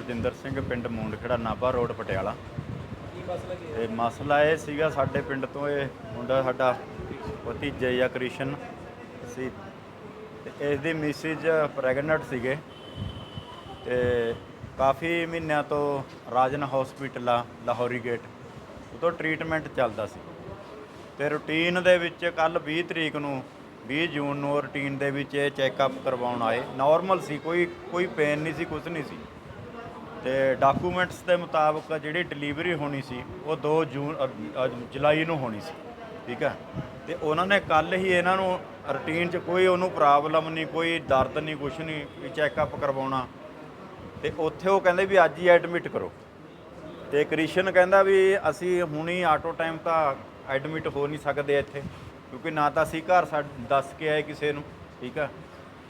ਰਜਿੰਦਰ ਸਿੰਘ ਪਿੰਡ ਮੂੰਡਖੇੜਾ ਨਾਭਾ ਰੋਡ ਪਟਿਆਲਾ। ਕੀ ਮਸਲਾ ਕੀ ਤੇ ਮਸਲਾ ਇਹ ਸੀਗਾ ਸਾਡੇ ਪਿੰਡ ਤੋਂ ਇਹ ਮੁੰਡਾ ਸਾਡਾ ਭਤੀਜਾ ਜਾਂ ਕ੍ਰਿਸ਼ਨ ਸੀ। ਤੇ ਇਸ ਦੀ ਮਿਸਿਜ ਪ੍ਰੈਗਨੈਂਟ ਸੀਗੇ। ਤੇ ਕਾਫੀ ਮਹੀਨਿਆਂ ਤੋਂ ਰਾਜਨ ਹਸਪੀਟਲ ਆ, ਲਾਹੌਰੀ ਗੇਟ ਉਦੋਂ ਟ੍ਰੀਟਮੈਂਟ ਚੱਲਦਾ ਸੀ। ਤੇ ਰੂਟੀਨ ਦੇ ਵਿੱਚ ਕੱਲ 20 ਤਰੀਕ ਨੂੰ 20 ਜੂਨ ਨੂੰ ਰੂਟੀਨ ਦੇ ਵਿੱਚ ਇਹ ਚੈੱਕਅਪ ਕਰਵਾਉਣ ਆਏ। ਨਾਰਮਲ ਸੀ, ਕੋਈ ਕੋਈ ਪੇਨ ਨਹੀਂ ਸੀ ਕੁਝ ਨਹੀਂ ਸੀ। ਤੇ ਡਾਕੂਮੈਂਟਸ ਦੇ ਮੁਤਾਬਕ ਜਿਹੜੀ ਡਿਲੀਵਰੀ ਹੋਣੀ ਸੀ ਉਹ 2 ਜੂਨ ਅ, ਅ, ਜੁਲਾਈ ਨੂੰ ਹੋਣੀ ਸੀ ਠੀਕ ਹੈ? ਤੇ ਉਹਨਾਂ ਨੇ ਕੱਲ ਹੀ ਇਹਨਾਂ ਨੂੰ ਰੂਟੀਨ 'ਚ ਕੋਈ ਉਹਨੂੰ ਪ੍ਰੋਬਲਮ ਨਹੀਂ ਕੋਈ ਦਰਦ ਨਹੀਂ ਕੁਛ ਨਹੀਂ ਵੀ ਚੈੱਕਅਪ ਕਰਵਾਉਣਾ। ਤੇ ਉੱਥੇ ਉਹ ਕਹਿੰਦੇ ਵੀ ਅੱਜ ਹੀ ਐਡਮਿਟ ਕਰੋ। ਤੇ ਕ੍ਰਿਸ਼ਨ ਕਹਿੰਦਾ ਵੀ ਅਸੀਂ ਹੁਣੀ ਆਟੋ ਟਾਈਮ ਤਾਂ ਐਡਮਿਟ ਹੋ ਨਹੀਂ ਸਕਦੇ ਇੱਥੇ ਕਿਉਂਕਿ ਨਾ ਤਾਂ ਅਸੀਂ ਘਰ ਸਾ ਦੱਸ ਕੇ ਆਏ ਕਿਸੇ ਨੂੰ ਠੀਕ ਆ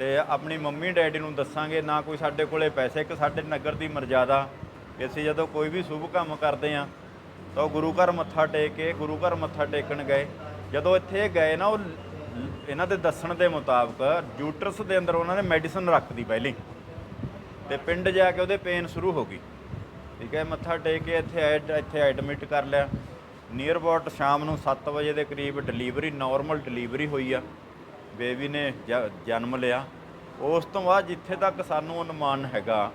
ਤੇ ਆਪਣੀ ਮੰਮੀ ਡੈਡੀ ਨੂੰ ਦੱਸਾਂਗੇ, ਨਾ ਕੋਈ ਸਾਡੇ ਕੋਲੇ ਪੈਸੇ ਕਿ ਸਾਡੇ ਨਗਰ ਦੀ ਮਰਜ਼ਾਦਾ। ਕਿ ਅਸੀਂ ਜਦੋਂ ਕੋਈ ਵੀ ਸ਼ੁਭ ਕੰਮ ਕਰਦੇ ਆ, ਤਾਂ ਉਹ ਗੁਰੂ ਘਰ ਮੱਥਾ ਟੇਕ ਕੇ ਗੁਰੂ ਘਰ ਮੱਥਾ ਟੇਕਣ ਗਏ। ਜਦੋਂ ਇੱਥੇ ਗਏ ਨਾ, ਉਹ ਇਹਨਾਂ ਦੇ ਦੱਸਣ ਦੇ ਮੁਤਾਬਕ ਜੂਟਰਸ ਦੇ ਅੰਦਰ ਉਹਨਾਂ ਨੇ ਮੈਡੀਸਨ ਰੱਖਦੀ ਪਹਿਲੀ। ਤੇ ਪਿੰਡ ਜਾ ਕੇ ਉਹਦੇ ਪੇਨ ਸ਼ੁਰੂ ਹੋ ਗਈ। ਠੀਕ ਹੈ, ਮੱਥਾ ਟੇਕ ਕੇ ਇੱਥੇ ਐਡ, ਇੱਥੇ ਐਡਮਿਟ ਕਰ ਲਿਆ। ਨੀਅਰ ਅਬਾਊਟ ਸ਼ਾਮ ਨੂੰ 7 ਵਜੇ ਦੇ ਕਰੀਬ ਡਿਲੀਵਰੀ, ਨਾਰਮਲ ਡਿਲੀਵਰੀ ਹੋਈ ਆ। ਬੇਬੀ ਨੇ ਜ- ਜਨਮ ਲਿਆ। ਉਸ ਤੋਂ ਬਾਅਦ ਜਿੱਥੇ ਤੱਕ ਸਾਨੂੰ ਅਨੁਮਾਨ ਹੈਗਾ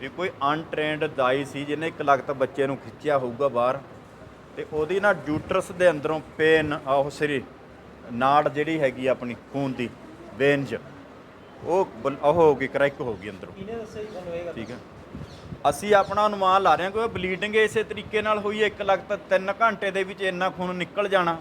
ਵੀ ਕੋਈ ਅਨਟ੍ਰੇਨਡ ਦਾਈ ਸੀ ਜਿਹਨੇ ਇੱਕ ਲਗਤ ਬੱਚੇ ਨੂੰ ਖਿੱਚਿਆ ਹੋਊਗਾ ਬਾਹਰ ਤੇ ਉਹਦੀ ਨਾ ਜੂਟਰਸ ਦੇ ਅੰਦਰੋਂ ਪੇਨ ਉਹ ਸਰੀ ਨਾੜ ਜਿਹੜੀ ਹੈਗੀ ਆਪਣੀ ਖੂਨ ਦੀ ਵੇਨਜ ਉਹ ਬਲ- ਉਹ ਹੋ ਗਈ ਕਰੈਕ ਹੋ ਗਈ ਅੰਦਰੋਂ। ਕਿਹਨੇ ਦੱਸਿਆ ਜੀ ਤੁਹਾਨੂੰ ਇਹ ਗੱਲ? ਠੀਕ ਹੈ। ਅਸੀਂ ਆਪਣਾ ਅਨੁਮਾਨ ਲਾ ਰਹੇ ਹਾਂ ਕਿ ਬਲੀਡਿੰਗ ਇਸੇ ਤਰੀਕੇ ਨਾਲ ਹੋਈ ਹੈ ਇੱਕ ਲਗਤ 3 ਘੰਟੇ ਦੇ ਵਿੱਚ ਇੰਨਾ ਖੂਨ ਨਿਕਲ ਜਾਣਾ।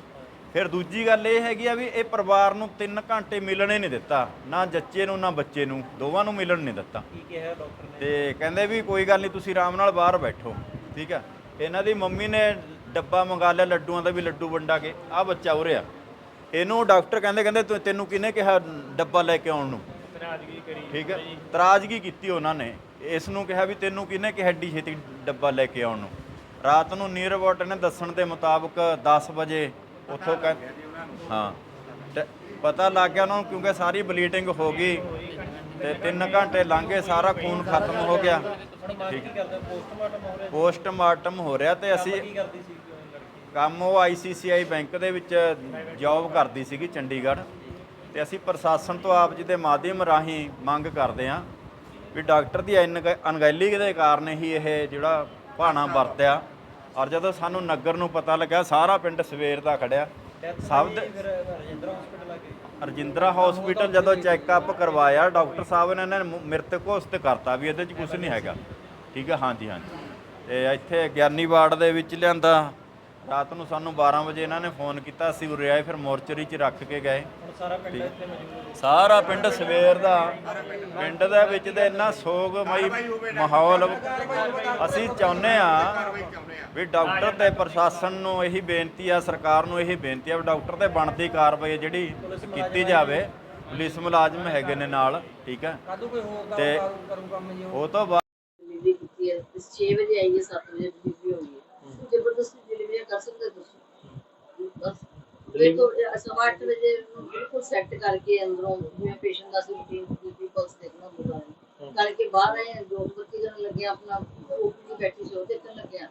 ਫਿਰ ਦੂਜੀ ਗੱਲ ਇਹ ਹੈਗੀ ਆ ਵੀ ਇਹ ਪਰਿਵਾਰ ਨੂੰ 3 ਘੰਟੇ ਮਿਲਣੇ ਨਹੀਂ ਦਿੱਤਾ ਨਾ ਜੱਚੇ ਨੂੰ ਨਾ ਬੱਚੇ ਨੂੰ ਦੋਵਾਂ ਨੂੰ ਮਿਲਣ ਨਹੀਂ ਦਿੱਤਾ। ਕੀ ਕਿਹਾ ਡਾਕਟਰ ਨੇ? ਤੇ ਕਹਿੰਦੇ ਵੀ ਕੋਈ ਗੱਲ ਨਹੀਂ ਤੁਸੀਂ ਆਰਾਮ ਨਾਲ ਬਾਹਰ ਬੈਠੋ ਠੀਕ ਹੈ ਇਹਨਾਂ ਦੀ ਮੰਮੀ ਨੇ ਡੱਬਾ ਮੰਗਾ ਲਿਆ ਲੱਡੂਆਂ ਦਾ ਵੀ ਲੱਡੂ ਵੰਡਾ ਕੇ ਆ ਬੱਚਾ ਉਰਿਆ ਇਹਨੂੰ ਡਾਕਟਰ ਕਹਿੰਦੇ ਕਹਿੰਦੇ ਤੈਨੂੰ ਕਿਹਨੇ ਕਿਹਾ ਡੱਬਾ ਲੈ ਕੇ ਆਉਣ ਨੂੰ? ਨਾਰਾਜ਼ਗੀ ਕਰੀ ਠੀਕ ਹੈ ਤਰਾਜ਼ਗੀ ਕੀਤੀ ਉਹਨਾਂ ਨੇ। ਇਸ ਨੂੰ ਕਿਹਾ ਵੀ ਤੈਨੂੰ ਕਿਹਨੇ ਕਿ ਹੱਡੀ ਛੇਤੀ ਡੱਬਾ ਲੈ ਕੇ ਆਉਣ ਨੂੰ? ਰਾਤ ਨੂੰ ਨੀਅਰ ਅਬਾਊਟ ਨੇ ਦੱਸਣ ਦੇ ਮੁਤਾਬਕ 10 ਵਜੇ ਉੱਥੋਂ ਕਹਿ ਹਾਂ। ਤੇ ਪਤਾ ਲੱਗ ਗਿਆ ਉਹਨਾਂ ਨੂੰ ਕਿਉਂਕਿ ਸਾਰੀ ਬਲੀਡਿੰਗ ਹੋ ਗਈ ਤੇ 3 ਘੰਟੇ ਲੰਘ ਗਏ, ਸਾਰਾ ਖੂਨ ਖਤਮ ਹੋ ਗਿਆ। ਠੀਕ। ਪੋਸਟਮਾਰਟਮ ਹੋ ਰਿਹਾ ਪੋਸਟਮਾਰਟਮ ਹੋ ਰਿਹਾ ਤੇ ਅਸੀਂ ਕੀ ਸੀ ਲੜਕੀ ਕੰਮ ਉਹ ਆਈਸੀਸੀਆਈ ਬੈਂਕ ਦੇ ਵਿੱਚ ਜੌਬ ਕਰਦੀ ਸੀਗੀ ਚੰਡੀਗੜ੍ਹ। ਤੇ ਅਸੀਂ ਪ੍ਰਸ਼ਾਸਨ ਤੋਂ ਆਪ ਜੀ ਦੇ ਮਾਧਿਅਮ ਰਾਹੀਂ ਮੰਗ ਕਰਦੇ ਹਾਂ ਵੀ ਡਾਕਟਰ ਦੀ ਅਨਗ- ਅਣਗਹਿਲੀ ਦੇ ਕਾਰਨ ਹੀ ਇਹ ਜਿਹੜਾ ਭਾਣਾ ਵਰਤਿਆ। ਔਰ ਜਦੋਂ ਸਾਨੂੰ ਨਗਰ ਨੂੰ ਪਤਾ ਲੱਗਾ ਸਾਰਾ ਪਿੰਡ ਸਵੇਰ ਦਾ ਖੜਿਆ। ਸਭ ਫਿਰ ਰਜਿੰਦਰਾ ਹਸਪੀਟਲ ਆ ਕੇ? ਰਜਿੰਦਰਾ ਹਸਪੀਟਲ ਜਦੋਂ ਚੈੱਕਅਪ ਕਰਵਾਇਆ ਡਾਕਟਰ ਸਾਹਿਬ ਨੇ ਇਹਨਾਂ ਨੇ ਮ੍ਰਿਤਕ ਘੋਸ਼ਿਤ ਕਰਤਾ ਵੀ ਇਹਦੇ 'ਚ ਕੁਝ ਨਹੀਂ ਹੈਗਾ। ਠੀਕ ਹੈ ਹਾਂਜੀ ਹਾਂਜੀ। ਤੇ ਇੱਥੇ ਗਿਆਨੀ ਵਾਰਡ ਦੇ ਵਿੱਚ ਲਿਆਂਦਾ। ਰਾਤ ਨੂੰ ਸਾਨੂੰ 12 ਵਜੇ ਇਹਨਾਂ ਨੇ ਫੋਨ ਕੀਤਾ ਅਸੀਂ ਉਰੇ ਆਏ ਫਿਰ ਮੋਰਚਰੀ 'ਚ ਰੱਖ ਕੇ ਗਏ। ਸਾਰਾ ਪਿੰਡ ਸਵੇਰ ਦਾ ਪਿੰਡ ਦੇ ਵਿੱਚ ਤੇ ਇੰਨਾ ਸੋਗਮਈ ਮਾਹੌਲ। ਅਸੀਂ ਚਾਹੁੰਦੇ ਆ ਵੀ ਡਾਕਟਰ ਤੇ ਪ੍ਰਸ਼ਾਸਨ ਨੂੰ ਇਹੀ ਬੇਨਤੀ ਆ ਸਰਕਾਰ ਨੂੰ ਇਹੀ ਬੇਨਤੀ ਆ ਵੀ ਡਾਕਟਰ ਤੇ ਬਣਦੀ ਕਾਰਵਾਈ ਜਿਹੜੀ ਕੀਤੀ ਜਾਵੇ ਪੁਲਿਸ ਮੁਲਾਜ਼ਮ ਹੈਗੇ ਨੇ ਨਾਲ ਠੀਕ ਹੈ? ਤੇ ਉਹ ਤੋਂ ਬਾਅਦ ਡਿਲੀਵਰੀ ਕੀਤੀ ਹੈ। 6 ਵਜੇ ਆਈ ਹੈ 7 ਵਜੇ ਡਿਲੀਵਰੀ ਇਹ ਤੋਂ ਸਵਾ ਅੱਠ ਵਜੇ ਨੂੰ ਬਿਲਕੁਲ ਸੈੱਟ ਕਰਕੇ ਅੰਦਰੋਂ ਜਿਵੇਂ ਪੇਸ਼ੈਂਟ ਦਾ ਸੀ ਰੂਟੀਨ ਬੀਪੀ ਪਲਸ ਦੇਖਣਾ ਹੁੰਦਾ ਹੈ। ਕਰਕੇ ਬਾਹਰ ਆਏ ਜੋ ਬੱਤੀ ਕਰਨ ਲੱਗੇ ਆਪਣਾ ਓਪੀ ਬੈਠੀ ਸੀ ਉਹ ਦੇਖਣ ਲੱਗਿਆ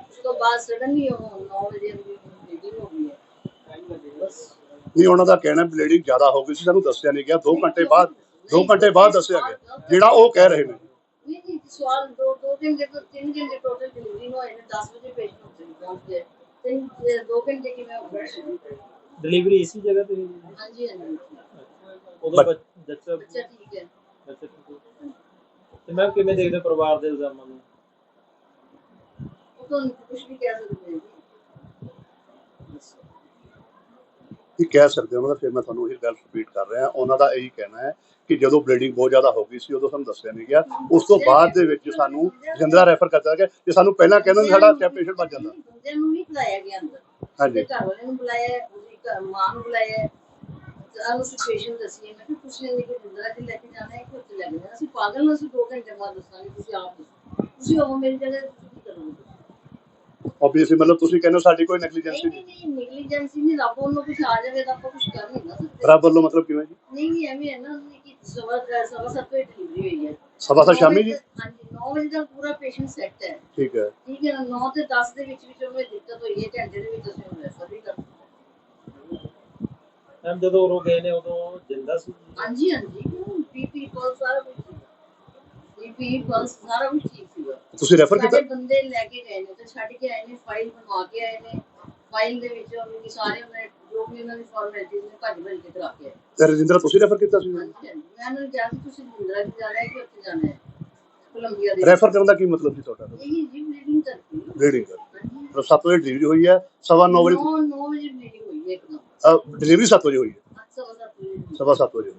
ਉਸ ਤੋਂ ਬਾਅਦ ਸਡਨਲੀ ਉਹ 9 ਵਜੇ ਦੀ ਮੀਟਿੰਗ ਹੋ ਗਈ ਹੈ। ਬਸ। ਨਹੀਂ ਉਹਨਾਂ ਦਾ ਕਹਿਣਾ ਬਲੀਡਿੰਗ ਜ਼ਿਆਦਾ ਹੋ ਗਈ ਸੀ ਸਾਨੂੰ ਦੱਸਿਆ ਨਹੀਂ ਗਿਆ। 2 ਘੰਟੇ ਬਾਅਦ 2 ਘੰਟੇ ਬਾਅਦ ਦੱਸਿਆ ਗਿਆ ਜਿਹੜਾ ਉਹ ਕਹਿ ਰਹੇ ਨੇ। ਨਹੀਂ ਨਹੀਂ ਸਵਾਲ ਦੋ ਦੋ ਘੰਟੇ ਤੋਂ ਤਿੰਨ ਘੰਟੇ ਟੋਟਲ ਡਿਲੀਵਰੀ ਹੋਏ ਨੇ 10 ਵਜੇ ਪੇਸ਼ੈਂਟ ਪਹੁੰਚ। ਗਏ ਤਿੰਨ ਦੋ ਘੰਟੇ ਕਿਵੇਂ ਹੋ ਗਏ ਡਿਲੀਵਰੀ ਇਸੀ ਜਗ੍ਹਾ ਤੇ ਹੋਈ ਜੀ? ਹਾਂਜੀ ਹਾਂਜੀ ਉਦੋਂ ਬੱਚ- ਬੱਚਾ ਬੱਚਾ ਠੀਕ ਹੈ ਬੱਚਾ ਠੀਕ ਹੈ। ਤੇ ਮੈਂ ਕਿਵੇਂ ਦੇਖਦੇ ਪਰਿਵਾਰ ਦੇ ਇਲਜ਼ਾਮਾਂ ਨੂੰ ਉਹ ਤਾਂ ਕੁਝ ਵੀ ਕਹਿ ਸਕਦੇ ਹਾਂ ਜੀ ਇਹ ਕਹਿ ਸਕਦੇ ਉਹਨਾਂ ਦਾ ਫਿਰ ਮੈਂ ਤੁਹਾਨੂੰ ਇਹ ਗੱਲ ਰਿਪੀਟ ਕਰ ਰਿਹਾ ਉਹਨਾਂ ਦਾ ਇਹੀ ਕਹਿਣਾ ਹੈ ਕਿ ਜਦੋਂ ਬਲੀਡਿੰਗ ਬਹੁਤ ਜ਼ਿਆਦਾ ਹੋ ਗਈ ਸੀ ਉਦੋਂ ਸਾਨੂੰ ਦੱਸਿਆ ਨਹੀਂ ਗਿਆ ਉਸ ਤੋਂ ਬਾਅਦ ਦੇ ਵਿੱਚ ਸਾਨੂੰ ਜਿੰਦਰਾ ਰੈਫਰ ਕਰਤਾ ਗਿਆ ਜੇ ਸਾਨੂੰ ਪਹਿਲਾਂ ਕਹਿੰਦੇ ਸਾਡਾ ਪੇਸ਼ੈਂਟ ਬਚ ਜਾਂਦਾ ਬੰਦਿਆਂ ਨੂੰ ਨਹੀਂ ਬੁਲਾਇਆ ਗਿਆ ਅੰਦਰ ਹਾਂਜੀ। ਘਰ ਵਾਲੇ ਨੂੰ ਬੁਲਾਇਆ ਉਹਦੀ ਘਰ ਮਾਂ ਨੂੰ ਬੁਲਾਇਆ ਹੈ। ਸਾਨੂੰ ਸਿਚੁਏਸ਼ਨ ਦੱਸੀ। ਮੈਂ ਕਿ ਤੁਸੀਂ ਇਹਨੇ ਕਿ ਜਿੰਦਰਾ ਚ ਲੈ ਕੇ ਜਾਣਾ ਹੈ ਕਿ ਉੱਥੇ ਲੈ ਕੇ ਜਾਣਾ ਅਸੀਂ ਪਾਗਲ ਹਾਂ ਅਸੀਂ ਦੋ ਘੰਟੇ ਬਾਅਦ ਦੱਸਾਂਗੇ ਤੁਸੀਂ ਆਪ ਤੁਸੀਂ ਉਹ ਮੇਰੀ ਜਗ੍ਹਾ ਆਬਵੀਅਸਲੀ ਮਤਲਬ ਤੁਸੀਂ ਕਹਿੰਦੇ ਹੋ ਸਾਡੀ ਕੋਈ ਨੈਗਲੀਜੈਂਸੀ ਨਹੀਂ ਨਹੀਂ ਨਹੀਂ ਨੈਗਲੀਜੈਂਸੀ ਨਹੀਂ ਰੱਬ ਉਹਨੂੰ ਕੁਝ ਆ ਜਾਵੇ ਤਾਂ ਆਪਾਂ ਕੁਝ ਕਰ ਨਹੀਂ ਸਕਦੇ। ਰੱਬ ਵੱਲੋਂ ਮਤਲਬ ਕਿਵੇਂ ਜੀ? ਨਹੀਂ ਨਹੀਂ ਐਵੇਂ ਹੈ ਨਾ ਕਿ ਸਵਾ ਸਵਾ ਸੱਤ ਵਜੇ ਡਿਲੀਵਰੀ ਹੋਈ ਹੈ। ਸਵਾ ਸੱਤ ਸ਼ਾਮੀ ਜੀ? ਹਾਂਜੀ 9 9 ਵਜੇ ਤੱਕ ਪੂਰਾ ਪੇਸ਼ੈਂਟ ਸੈੱਟ ਹੈ। ਠੀਕ ਹੈ। ਠੀਕ ਹੈ ਨਾ 9 ਤੇ 10 ਦੇ ਵਿੱਚ ਵਿੱਚ ਉਹਨੂੰ ਇਹ ਦਿੱਕਤ ਹੋਈ ਹੈ ਘੰਟੇ ਦੇ ਵਿੱਚ ਅਸੀਂ ਉਹਨੂੰ ਰੈਫਰ ਵੀ ਕਰ ਮੈਮ ਜਦੋਂ ਉਹ ਗਏ ਨੇ ਉਦੋਂ ਜਿੰਦਾ ਸੀ? ਹਾਂਜੀ ਹਾਂਜੀ ਬੀਪੀ ਪਲਸ ਸਾਰਾ ਕੁਝ ਬੀਪੀ ਪਲਸ ਸਾਰਾ ਕੁਝ ਠੀਕ ਸੀਗਾ ਤੁਸੀਂ ਰੈਫਰ ਕੀਤਾ? ਬੰਦੇ ਲੈ ਕੇ ਗਏ ਨੇ ਤੇ ਛੱਡ ਕੇ ਆਏ ਨੇ ਫਾਈਲ ਬਣਵਾ ਕੇ ਆਏ ਨੇ। ਫਾਈਲ ਦੇ ਵਿੱਚ ਉਹਨਾਂ ਦੀ ਸਾਰੇ ਉਹਨੇ ਜੋ ਵੀ ਉਹਨਾਂ ਦੀ ਫਾਰਮੈਲਿਟੀਜ਼ ਨੇ ਭੱਜ ਭੱਜ ਕੇ ਕਰਾ ਕੇ ਆਏ। ਰਜਿੰਦਰਾ ਤੁਸੀਂ ਰੈਫਰ ਕੀਤਾ ਸੀ? ਮੈਂ ਉਹਨਾਂ ਨੂੰ ਕਿਹਾ ਸੀ ਤੁਸੀਂ ਮੁੰਦਰਾ ਵੀ ਜਾਣਾ ਹੈ ਕਿ ਉੱਥੇ ਜਾਣਾ ਹੈ? ਕੋਲੰਬੀਆ ਦੇ ਰੈਫਰ ਕਰਨ ਦਾ ਕੀ ਮਤਲਬ ਸੀ ਤੁਹਾਡਾ? ਇਹ ਜੀ ਬਲੀਡਿੰਗ ਕਰਦੀ ਬਲੀਡਿੰਗ ਹਾਂਜੀ ਮਤਲਬ 7 ਵਜੇ ਡਿਲੀਵਰੀ ਹੋਈ ਹੈ ਸਵਾ 9 ਵਜੇ 9 9 ਵਜੇ ਬਲੀਡਿੰਗ ਹੋਈ ਹੈ ਇੱਕਦਮ। ਡਿਲੀਵਰੀ 7 ਵਜੇ ਹੋਈ ਹੈ? ਸਵਾ 7 ਵਜੇ।